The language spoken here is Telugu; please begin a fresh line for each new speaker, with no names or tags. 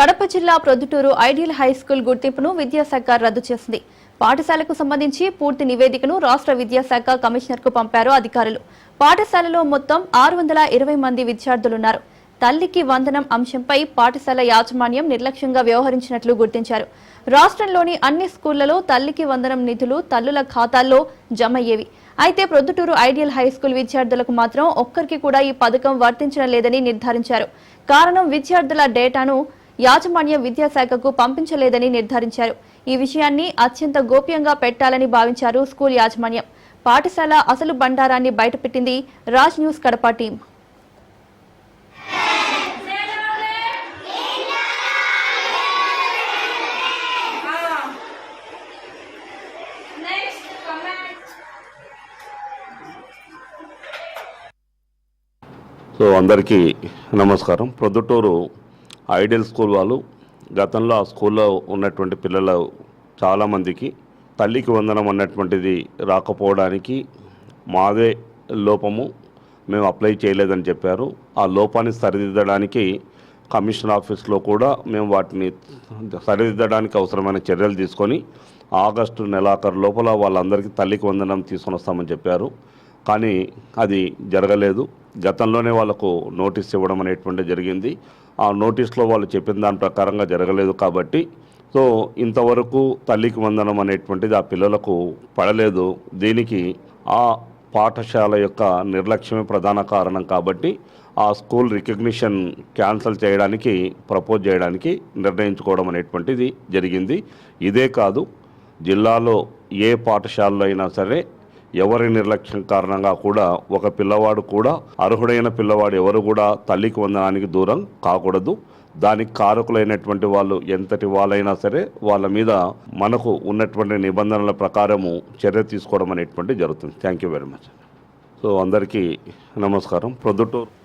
కడప జిల్లా ప్రొద్దుటూరు ఐడియల్ హై స్కూల్ గుర్తింపును విద్యాశాఖ రద్దు చేసింది. పాఠశాలకు సంబంధించి పూర్తి నివేదికను రాష్ట్ర విద్యాశాఖ కమిషనర్కు పంపారు అధికారులు. పాఠశాలలో మొత్తం ఆరు వందల ఇరవై మంది విద్యార్థులున్నారు. తల్లికి వందనం అంశంపై పాఠశాల యాజమాన్యం నిర్లక్ష్యంగా వ్యవహరించినట్లు గుర్తించారు. రాష్ట్రంలోని అన్ని స్కూళ్ళలో తల్లికి వందనం నిధులు తల్లుల ఖాతాల్లో జమ అయ్యేవి. అయితే ప్రొద్దుటూరు ఐడియల్ హై స్కూల్ విద్యార్థులకు మాత్రం ఒక్కరికి కూడా ఈ పథకం వర్తించడం లేదని నిర్ధారించారు. కారణం విద్యార్థుల డేటాను యాజమాన్యం విద్యాశాఖకు పంపించలేదని నిర్ధారించారు. ఈ విషయాన్ని అత్యంత గోప్యంగా పెట్టాలని భావించారు స్కూల్ యాజమాన్యం. పాఠశాల అసలు బండారాన్ని బయటపెట్టింది Raj news Kadapa team.
So అందరికీ నమస్కారం. ప్రొద్దుటూరు ఐడియల్ స్కూల్ వాళ్ళు గతంలో ఆ స్కూల్లో ఉన్నటువంటి పిల్లలు చాలామందికి తల్లికి వందనం అన్నటువంటిది రాకపోవడానికి మాదే లోపము మేము అప్లై చేయలేదని చెప్పారు. ఆ లోపాన్ని సరిదిద్దడానికి కమిషన్ ఆఫీస్లో కూడా మేము వాటిని సరిదిద్దడానికి అవసరమైన చర్యలు తీసుకొని ఆగస్టు నెలాఖరు లోపల వాళ్ళందరికీ తల్లికి వందనం తీసుకొని వస్తామని చెప్పారు. కానీ అది జరగలేదు. గతంలోనే వాళ్ళకు నోటీస్ ఇవ్వడం అనేటువంటి జరిగింది. ఆ నోటీస్లో వాళ్ళు చెప్పిన దాని ప్రకారంగా జరగలేదు కాబట్టి సో ఇంతవరకు తల్లికి వందనం అనేటువంటిది ఆ పిల్లలకు పడలేదు. దీనికి ఆ పాఠశాల యొక్క నిర్లక్ష్యమే ప్రధాన కారణం కాబట్టి ఆ స్కూల్ రికగ్నిషన్ క్యాన్సిల్ చేయడానికి ప్రపోజ్ చేయడానికి నిర్ణయించుకోవడం అనేటువంటిది జరిగింది. ఇదే కాదు జిల్లాలో ఏ పాఠశాలలో అయినా సరే ఎవరి నిర్లక్ష్యం కారణంగా కూడా ఒక పిల్లవాడు కూడా అర్హుడైన పిల్లవాడు ఎవరు కూడా తల్లికి వందనానికి దూరం కాకూడదు. దానికి కారకులైనటువంటి వాళ్ళు ఎంతటి వాళ్ళైనా సరే వాళ్ళ మీద మనకు ఉన్నటువంటి నిబంధనల ప్రకారము చర్య తీసుకోవడం అనేటువంటి జరుగుతుంది. Thank you very much so అందరికీ నమస్కారం. ప్రొద్దుటూరు